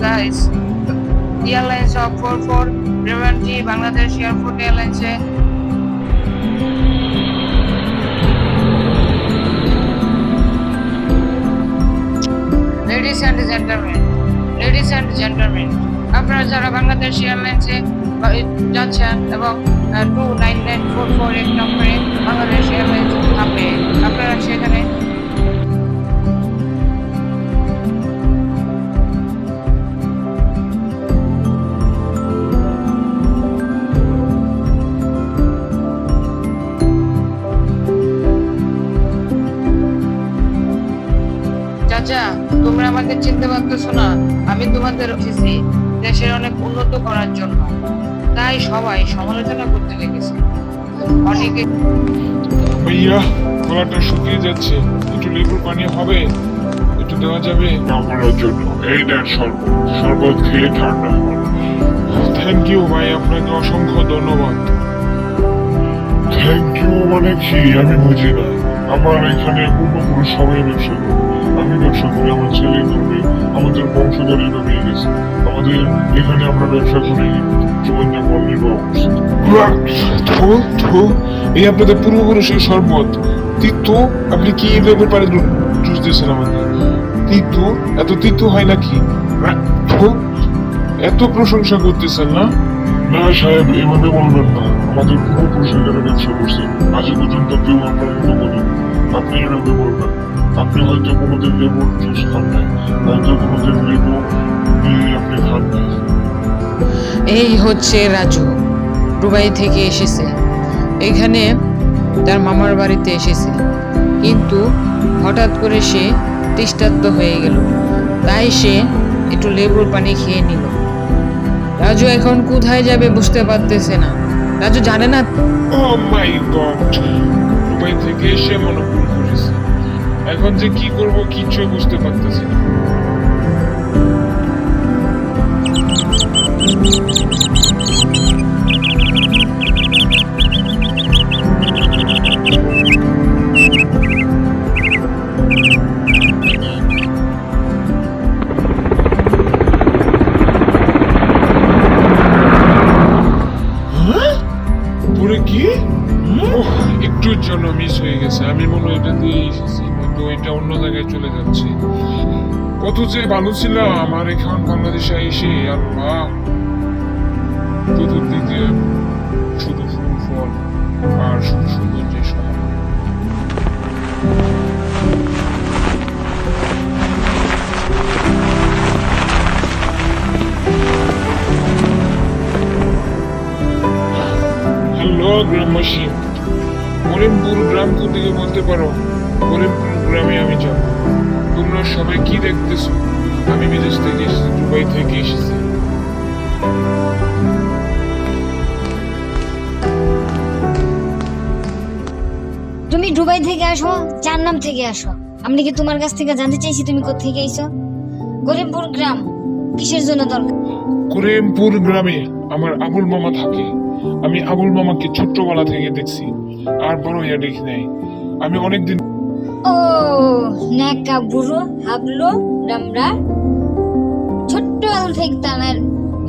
How are you guys? The airlines of 44 Revanti Bangladesh Airport Airlines A Ladies and gentlemen, ladies and gentlemen, আপনারা যারা বাংলাদেশ এয়ারলাইন্সে যাচ্ছেন এবং two nine nine four four এক নম্বরে Bangladesh airlines থাকবে আপনারা সেখানে তোমরা আমাকে চিনতে পারতেছো না আমি তোমাদের এসেছি দেশের অনেক উন্নত করার জন্য। তাই সবাই সমালোচনা করতে লেগেছে। অনেকে ভাইয়া গলাটা শুকিয়ে যাচ্ছে। একটু লেবুর পানি হবে একটু দেওয়া যাবে? আমার জন্য। এই নেন শরবত শরবত খেয়ে ঠান্ডা থ্যাংক ইউ ভাই আপনাকে অসংখ্য ধন্যবাদ। থ্যাংক ইউ মানে কি? আমি বুঝি না। আমার এখানে পূর্বপুরুষ সবাই ব্যবসা করে। আমি ব্যবসা করি আমার ছেলে করবে আমাদের বংশধর এইভাবে গেছে। আমাদের এখানে আমরা ব্যবসা করি। জীবনযাপন নির্বাহ করছি। এই আপনাদের পূর্বপুরুষের শরবত তিতো আপনি কি এইভাবে পারে জুস দিয়েছেন আমাকে? তিতো এত তিতো হয় নাকি? এত প্রশংসা করতেছেন না? না সাহেব এভাবে বলবেন না। আমাদের পূর্বপুরুষ এখানে ব্যবসা করছে। আজ পর্যন্ত কেউ আপনার মতো বলেন। এভাবে বলবেন আপনি হয়তো কোনোদিন লেবুর জুস খান নাই হয়তো কোনোদিন লেবু দিয়ে আপনি খান নাই এই হচ্ছে রাজু দুবাই থেকে এসেছে। এখানে তার মামার বাড়িতে এসেছে। কিন্তু হঠাৎ করে সে তৃষ্ণার্ত হয়ে গেল। তাই সে একটু লেবুর পানি খেয়ে নিল। রাজু এখন কোথায় যাবে বুঝতে পারতেছে না। রাজু জানে না? ও মাই গড দুবাই থেকে এসে মনে এখন যে কি করব কিচ্ছু বুঝতে পারতেছি না। হ্যাঁ? কি? একটুর জন্য মিস হয়ে গেছে। আমি মনে হয় এটা দিয়ে এসেছি। কিন্তু এটা অন্য জায়গায় চলে যাচ্ছে। কত যে ভালো ছিল আমার এখন বাংলাদেশে এসে, আল্লাহ। চতুর্দিকে শুধু ফুল ফল আর শুধু সুন্দর যে গ্রামবাসী। করিমপুর গ্রাম কোথেকে বলতে পারো? করিমপুর গ্রামে আমি যাব। তোমরা সবাই কি দেখতেছো? আমি বিদেশ থেকে এসেছি দুবাই থেকে এসেছি। তুমি দুবাই থেকে আসো চার নাম থেকে আসো। আমি কি তোমার কাছ থেকে জানতে চাইছি তুমি কোথেকে আইছো গরিবপুর গ্রাম কিসের জন্য দরকার? করিমপুর গ্রামে আমার আবুল মামা থাকে। আমি আবুল মামাকে ছোট্টবেলা থেকে দেখছি আর বড় হইয়া দেখি নাই। আমি অনেকদিন ও নেকা বুড়ো, হাবলো রামরা ছোট্ট আলু থেকে তার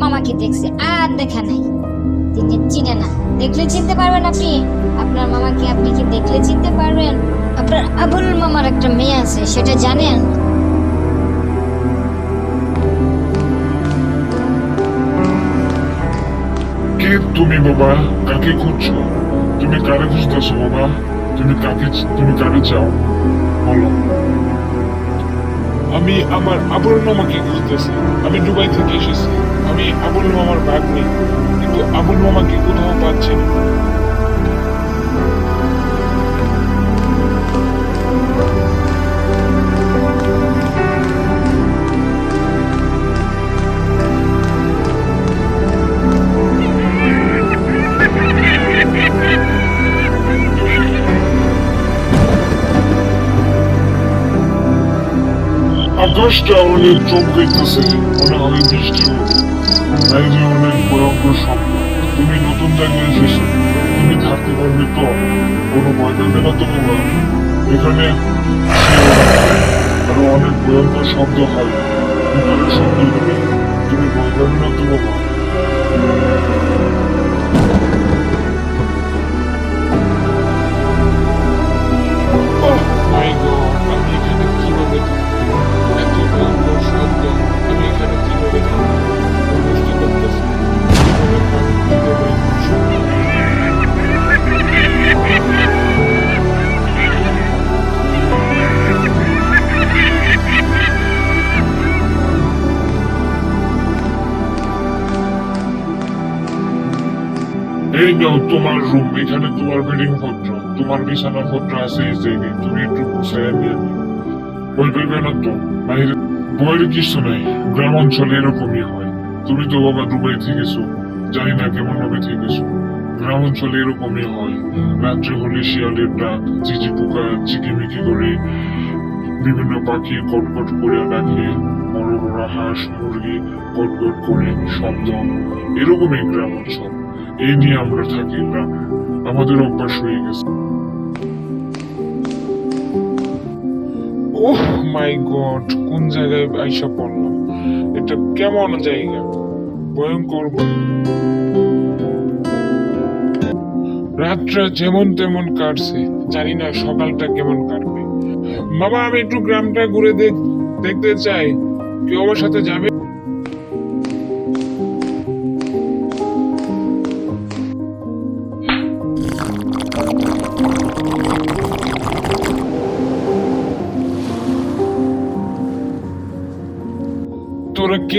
মামাকে দেখছে, আর দেখা নাই। তিনি চিনে না। দেখলে চিনতে পারবেন আপনি। আপনার মামাকে আপনি কি দেখলে চিনতে পারবেন? আপনার আবুল মামার একটা মেয়ে আছে, সেটা জানেন? তুমি বাবা কাকে খুঁজছো? তুমি কারে খুঁজতেছো বাবা তুমি কাকে তুমি কাকে চাও? বলো। আমি আমার আবুল মামাকে খুঁজতেছি। আমি দুবাই থেকে এসেছি। আমি আবুল মামার ভাগ নেই, কিন্তু আবুল মামাকে কোথাও পাচ্ছি না। আকাশটা অনেক চমকাইতেছে মনে হয় বৃষ্টি তাই যে অনেক ভয়ঙ্কর স্বপ্ন। তুমি নতুন জায়গায় এসেছ, তুমি থাকতে পারবে তো? কোনো ভয় পেবে না তো বাবা এখানে আরও অনেক ভয়ঙ্কর শব্দ হয়। তুমি ভয় পাবে না তো বাবা নাও তোমার রুম এখানে তোমার বেডিং পত্র, তোমার বিছানা পত্র আছে, এই জায়গায় তুমি একটু গুছাইয়া নিয়ে না তো, বাইরে কিছু নাই গ্রাম অঞ্চলে এরকমই হয়। তুমি তো বাবা দুবাই থেকেছো, জানি না কেমন ভাবে থেকেছো। গ্রাম অঞ্চলে এরকমই হয়, রাত্রে হলে শিয়ালের ডাক ঝিঝি পোকা, চিকিমিকি করে, বিভিন্ন পাখি কটকট করে ডাকে, বড় বড় হাঁস, মুরগি কটকট করে, শব্দ, এরকমই গ্রাম অঞ্চল এই নিয়ে আমরা থাকি গ্রামে আমাদের অভ্যাস হয়ে গেছে। ওহ মাই গড, কোন জায়গায় আইসা এটা কেমন জায়গা? ভয়ঙ্কর রাতটা যেমন তেমন কাটছে, জানি না সকালটা কেমন কাটবে। বাবা, আমি একটু গ্রামটা ঘুরে দেখ দেখতে চাই। কেউ আমার সাথে যাবে?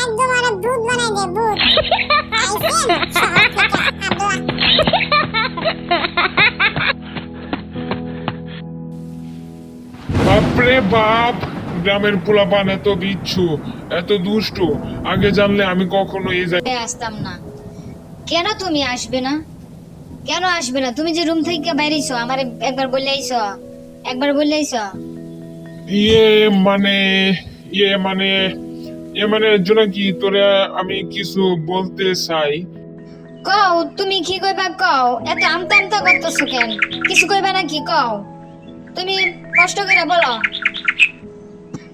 একদম আরও দুধ বানাই দে দুধ আইসেন শহর থেকে হামলা বাপরে বাপ গ্রামের পোলাপান এত বিচ্ছু এত দুষ্টু। আগে জানলে আমি কখনো এই জায়গায় আসতাম না। কেন তুমি আসবে না? কেন আসবে না? তুমি যে রুম থেকে বাইরেছো আমার একবার বলে আইছো একবার বলে আইছো ইয়ে মানে ইয়ে মানে মানে জন্য কি তোরে আমি কিছু বলতে চাই। কও তুমি কি কইবা কও? এত আমতা আমতা করতেছো কেন? কিছু কইবা নাকি কও? তুমি কষ্ট করে বলো।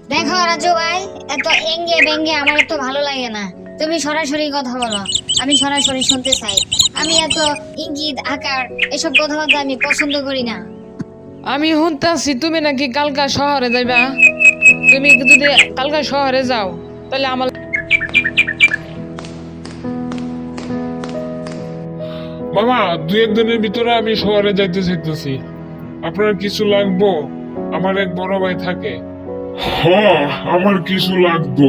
দেখো রাজু ভাই এত এঙ্গে বেঙ্গে আমার তো ভালো লাগে না। তুমি সরাসরি কথা বলো। আমি সরাসরি শুনতে চাই। আমি এত ইঙ্গিত আকার এসব কথাবার্তা আমি পছন্দ করি না। আমি শুনতাছি তুমি নাকি কালকা শহরে যাইবা? তুমি যদি কালকা শহরে যাও। তাহলে আমার মামা দুই একদিনের ভিতরে আমি শহরে যাইতে চাইতেছি। আপনার কিছু লাগবো? আমার এক বড় ভাই থাকে। হ্যাঁ আমার কিছু লাগতো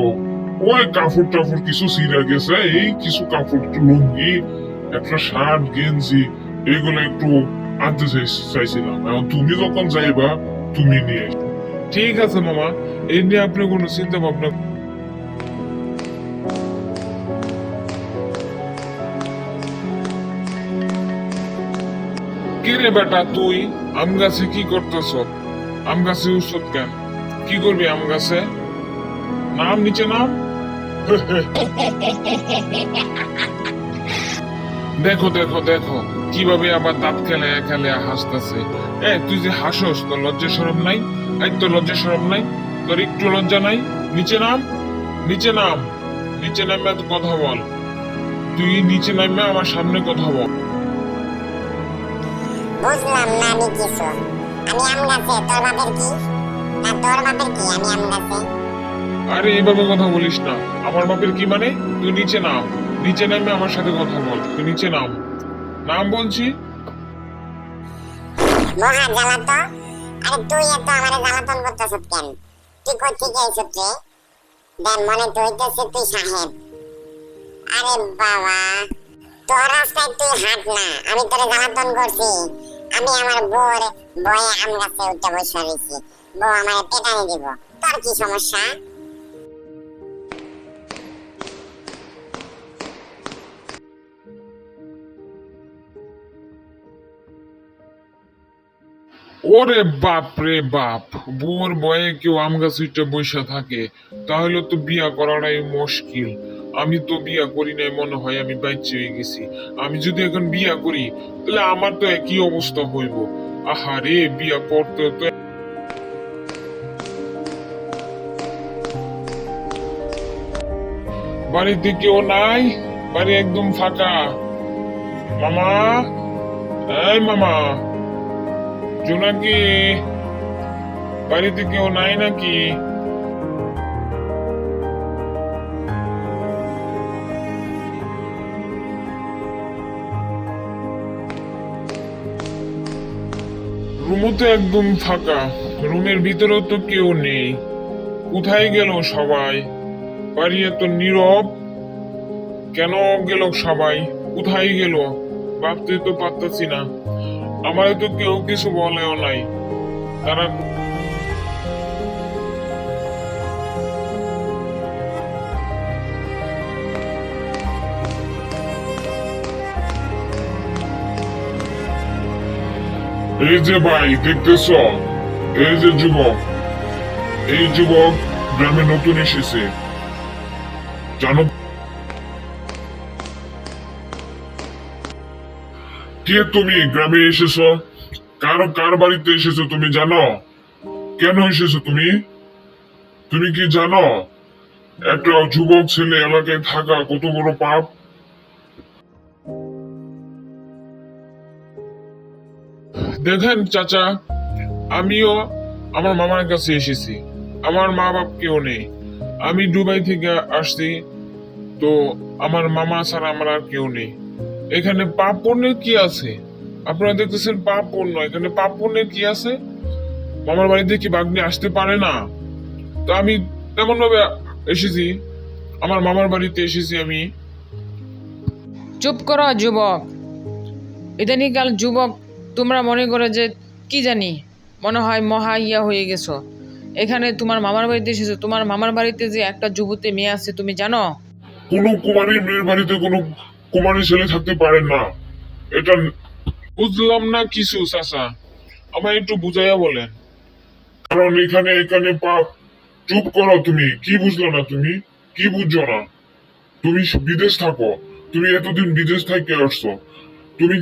ওই কাপড় টাপড় কিছু ছিঁড়া গেছে এই কিছু কাপড় লুঙ্গি একটা শার্ট গেঞ্জি এগুলো একটু আনতে চাই- চাইছিলাম। এখন তুমি যখন যাইবা তুমি নিয়ে ঠিক আছে মামা এই নিয়ে আপনি কোনো চিন্তা ভাবনা কে রে বেটা তুই? আম গাছে কি করতেছ? আম গাছে উৎসব কেন? কি করবি আম গাছে? নাম, নিচে নাম। দেখো দেখো দেখো, কীভাবে আবার দাঁত খেলে খেলে হাসতেছে। এ, তুই যে হাসস, তোর লজ্জা সরম নাই? এই তোর লজ্জা সরম নাই? তোর একটু লজ্জা নাই? নিচে নাম। নিচে নাম। নিচে নামে কথা বল। তুই নিচে নামে আমার সামনে কথা বল। বুঝলাম না আমি কিছু। আমি আম গাছে তোর বাপের কি? না তোর বাপের কি? আমি আম গাছে আরে এইভাবে কথা বলিস না। আমার বাপের কি মানে? তুই নিচে নাম। নিচে নামে আমার সাথে কথা বল। তুই নিচে নাম। নাম বলছি? মহা জ্বালাতো আরে তুই এত আমারে জ্বালাতন করতেছ কেন? তুই কই থেকে আইছত রে? দেন মনে তো হইতেছে তুই সাহেব। আরে বাবা তোর রাস্তায় তুই হাঁট না। আমি তোরে জ্বালাতন করছি। আমি আমার বউর বয়ে আম গাছে উঠে বসে রয়েছি। বউ আমার পেটানি দিব। তোর কি সমস্যা? ওরে বাপ রে বাপ বুয়োর বয়ে কেউ আম গাছ উঠে বসে থাকে, তাহলে তো বিয়া করাটাই মুশকিল। আমি তো বিয়া করি নাই, মনে হয় আমি বাইচে হয়ে গেছি। আমি যদি এখন বিয়া করি, তাহলে আমার তো একই অবস্থা হইব। আহারে বিয়া করতে তো বাড়িতে কেউ নাই? বাড়ি একদম ফাঁকা। মামা? এই মামা। জোনাকি? বাড়িতে কেউ নাই নাকি? রুমও তো একদম ফাঁকা। রুমের ভিতরেও তো কেউ নেই। কোথায় গেল সবাই? বাড়ি এত নীরব? কেন গেল সবাই? কোথায় গেল? ভাবতে তো পারতাছি না। আমার তো কেউ কিছু বলেও নাই। তারা এই যে ভাই, দেখতেছ? এই যে যুবক। এই যুবক গ্রামে নতুন এসেছে। জানো? কে তুমি? গ্রামে এসেছ? কার কার বাড়িতে এসেছ তুমি জানো? কেন এসেছ তুমি? তুমি কি জানো? একটা যুবক ছেলে এলাকায় থাকা কত বড় পাপ। দেখেন চাচা, আমিও আমার মামার কাছে এসেছি। আমার মা বাপ কেউ নেই। আমি দুবাই থেকে আসছি, তো আমার মামা ছাড়া আমার আর কেউ নেই। এখানে পাপ পুণ্যের কি আছে? আপনারা দেখতেছেন পাপ পুণ্য এখানে পাপ পুণ্যের কি আছে? মামার বাড়িতে কি বাগনি আসতে পারে না? তো আমি তেমন ভাবে এসেছি, আমার মামার বাড়িতে এসেছি আমি। চুপ করো, যুবক। ইদানিকাল যুবক তোমরা মনে করো যে কি জানি, মনে হয় মহা ইয়া হয়ে গেছো। এখানে তোমার মামার বাড়িতে এসেছ, তোমার মামার বাড়িতে যে একটা যুবতী মেয়ে আছে, তুমি জানো? কোনো কুমারী মেয়ের বাড়িতে কোনো কুমারী ছেলে থাকতে পারে না। এটা বুঝলাম না কিছু, চাচা। আমায় একটু বুঝাইয়া বলেন। কারণ এখানে এখানে পাপ চুপ করো তুমি। কি বুঝলো না তুমি? কি বুঝছ না? তুমি বিদেশ থাকো। তুমি এতদিন বিদেশ থেকে আসছো। তুমি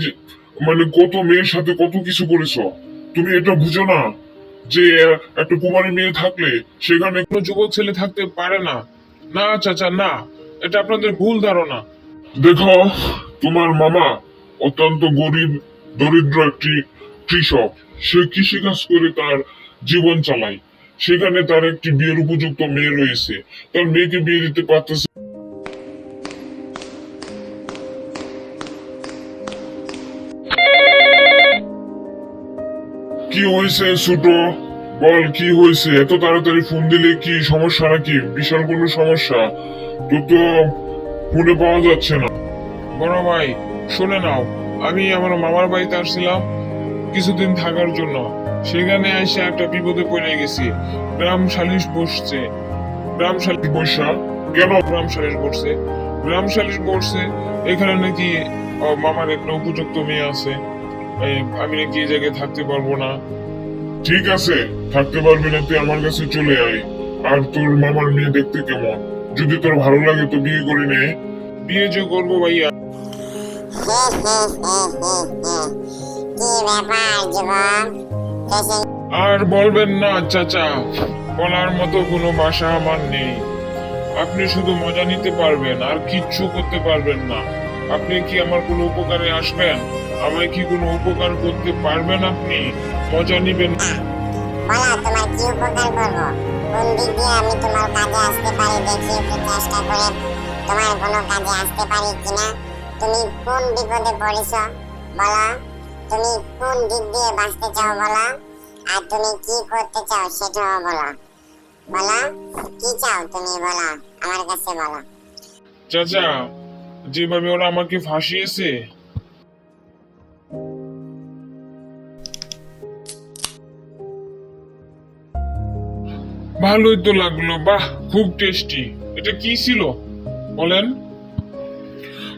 মানে কত মেয়ের সাথে কত কিছু করেছ? তুমি এটা বুঝো না যে, একটা কুমারী মেয়ে থাকলে সেখানে কোনো যুবক ছেলে থাকতে পারে না। না, চাচা, না, এটা আপনাদের ভুল ধারণা। দেখো, তোমার মামা অত্যন্ত গরিব, দরিদ্র একটি কৃষক। সে কৃষিকাজ করে তার জীবন চালায়। সেখানে তার একটি বিয়ের উপযুক্ত মেয়ে রয়েছে। তার মেয়েকে বিয়ে দিতে পারতেছে হয়েছে ছোট? বল কি হয়েছে? এত তাড়াতাড়ি ফোন দিলে কি সমস্যা নাকি? বিশাল কোনো সমস্যা। তোর তো ফোনে পাওয়া যাচ্ছে না। বড় ভাই শুনে নাও। আমি আমার মামার বাড়িতে আসছিলাম কিছুদিন থাকার জন্য। সেখানে এসে একটা বিপদে পড়ে গেছি। গ্রাম সালিশ বসছে। গ্রাম সালিশ বৈশা কেন? গ্রাম সালিশ বসছে। গ্রাম সালিশ বসছে এখানে নাকি মামার একটা উপযুক্ত মেয়ে আছে। আমি নাকি এই জায়গায় থাকতে পারব না। ঠিক আছে থাকতে পারবি না তুই আমার কাছে চলে আয়। আর তোর মামার মেয়ে দেখতে কেমন? যদি তোর ভালো লাগে তো বিয়ে করে নে। বিয়ে যে করব ভাইয়া। আর বলবেন না চাচা বলার মতো কোনো ভাষা আমার নেই। আপনি শুধু মজা নিতে পারবেন আর কিচ্ছু করতে পারবেন না। আপনি কি আমার কোনো উপকারে আসবেন? আমায় কি কোনো উপকার করতে পারবেন আপনি? মজা নিবেন। বলা তোমার কি উপকার করব? কোন দিক দিয়ে আমি তোমার কাজে আসতে পারি দেখি একটু চেষ্টা করে। তোমার কোনো কাজে আসতে পারি কিনা? তুমি কোন বিপদে পড়েছো? বলা। তুমি কোন দিক দিয়ে বাঁচতে চাও বলা। আর তুমি কি করতে চাও সেটাও বলা। বলা। কি চাও তুমি বলা। আমার কাছে বলা। চাচা যেভাবে ওরা আমাকে ফাঁসিয়েছে। ভালোই তো লাগল, বাহ, খুব টেস্টি এটা কি ছিল? বলেন।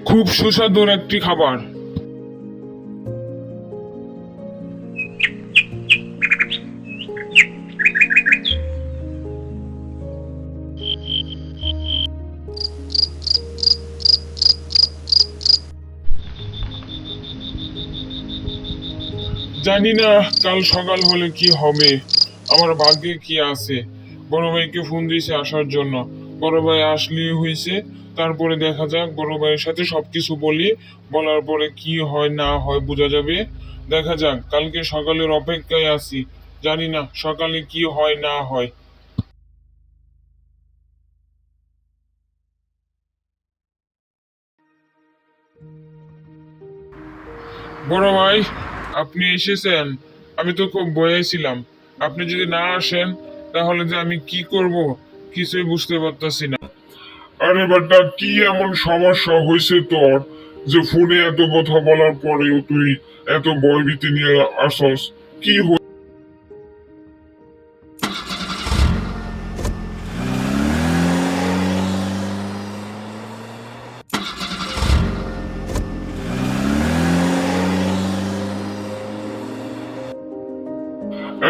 খুব সুস্বাদুর একটি খাবার। জানি না কাল সকাল হলে কি হবে। আমার ভাগ্যে কি আছে? বড় ভাইকে ফোন দিয়েছে আসার জন্য। বড় ভাই আসলে হয়েছে, তারপরে দেখা যাক। বড় ভাইয়ের সাথে সবকিছু বলি, বলার পরে কি হয়, না হয় বোঝা যাবে। দেখা যাক, কালকে সকালের অপেক্ষায় আছি। জানি না, সকালে কি হয়, না হয়। বড় ভাই আপনি এসেছেন, আমি তো খুব বয়ে ছিলাম। আপনি যদি না আসেন, তাহলে যে আমি কি করব, কিছুই বুঝতে পারতাছি না। আরে বেটা, কি এমন সমস্যা হয়েছে তোর যে ফোনে এত কথা বলার পরেও তুই এত ভয়ভীতি নিয়ে আসস কি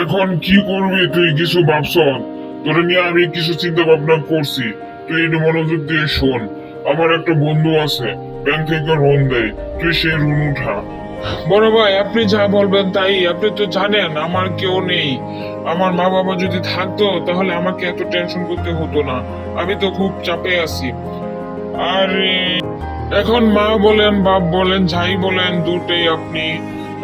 এখন কি করবি তুই কিছু ভাবছ? তোরে নিয়ে আমি কিছু চিন্তা ভাবনা করছি। তুই একটু মনোযোগ দিয়ে শোন। আমার একটা বন্ধু আছে, ব্যাংক থেকে লোন দেয়। তুই সেই ঋণ উঠা। বড় ভাই, আপনি যা বলবেন তাই। আপনি তো জানেন, আমার কেউ নেই। আমার মা বাবা যদি থাকতো, তাহলে আমাকে এত টেনশন করতে হতো না। আমি তো খুব চাপে আছি। আর, এখন মা বলেন, বাপ বলেন, যাই বলেন, দুটোই আপনি।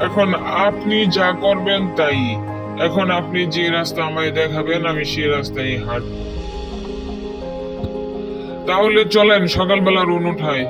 এখন আপনি যা করবেন তাই। এখন আপনি যে রাস্তা আমায় দেখাবেন, আমি সেই রাস্তায় হাঁটব। তাহলে চলেন সকালবেলার রুন উঠায়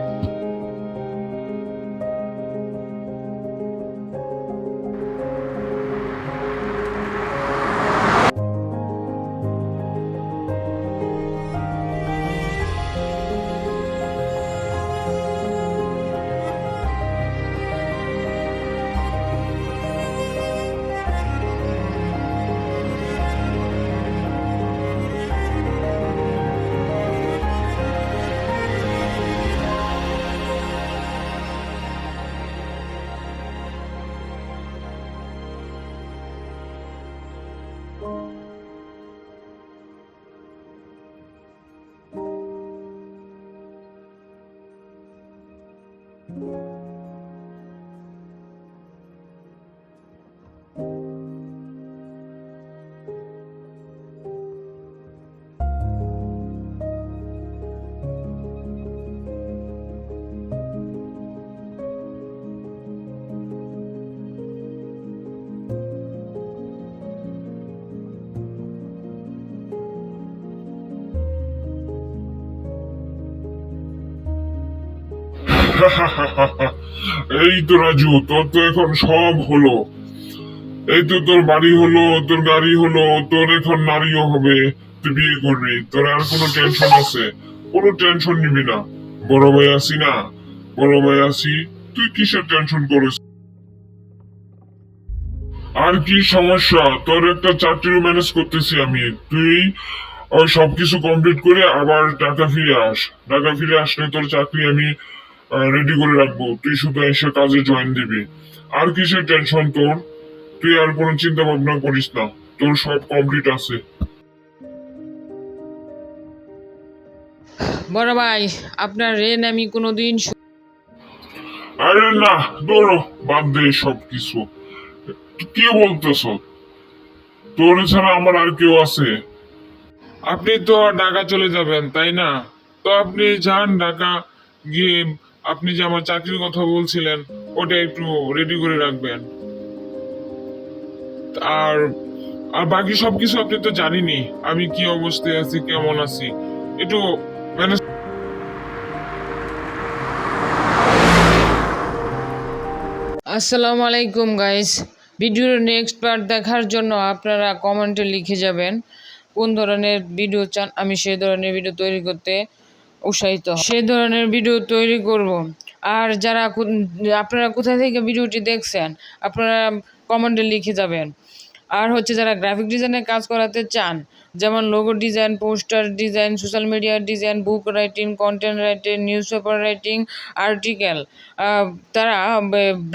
thank you এই তো রাজু, তোর তো এখন সব হলো। এই তো তোর বাড়ি হলো, তোর গাড়ি হলো, তোর এখন নারীও হবে, তুই বিয়ে করবি, তোর আর কোনো টেনশন আছে? কোনো টেনশন নিবি না। বড় ভাই আছি না, বড় ভাই আছি, তুই কিসের টেনশন করিস? আর কি সমস্যা? তোর একটা চাকরিও ম্যানেজ করতেছি আমি। তুই ওই সবকিছু কমপ্লিট করে আবার টাকা ফিরে আস। টাকা ফিরে আসলে তোর চাকরি আমি রেডি করে রাখব। তুই শুধু এসে কাজে জয়েন দিবি। আর কিসের টেনশন তোর? তুই আর কোনো চিন্তা ভাবনা করিস না। তোর সব কমপ্লিট আছে। বড় ভাই আপনার ঋণ আমি কোনোদিন শো- আরে না ধরো বাদ দে সব কিছু কি বলতেছ? তোর ছাড়া আমার আর কেউ আছে? আপনি তো ঢাকা চলে যাবেন তাই না? তো আপনি যান ঢাকা গিয়ে আপনি যে আমার চাকরির কথা বলছিলেন, ওটা একটু রেডি করে রাখবেন। আর আর বাকি সবকিছু আপনি তো জানিনি আমি কি অবস্থায় আছি, কেমন আছি। একটু আসসালামু আলাইকুম গাইস ভিডিওর নেক্সট পার্ট দেখার জন্য আপনারা কমেন্টে লিখে যাবেন, কোন ধরনের ভিডিও চান, আমি সেই ধরনের ভিডিও তৈরি করতে উৎসাহিত। সেই ধরনের ভিডিও তৈরি করব। আর যারা আপনারা কোথা থেকে ভিডিওটি দেখছেন, আপনারা কমেন্টে লিখে যাবেন। আর হচ্ছে যারা গ্রাফিক ডিজাইনের কাজ করাতে চান, যেমন logo design poster design social media design book writing content writing news paper writing article তারা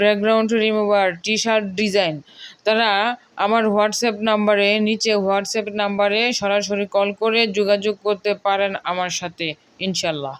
background remover T shirt design তারা আমার হোয়াটসঅ্যাপ নাম্বারে, নিচে হোয়াটসঅ্যাপ নাম্বারে সরাসরি কল করে যোগাযোগ করতে পারেন আমার সাথে। ইনশাল্লাহ।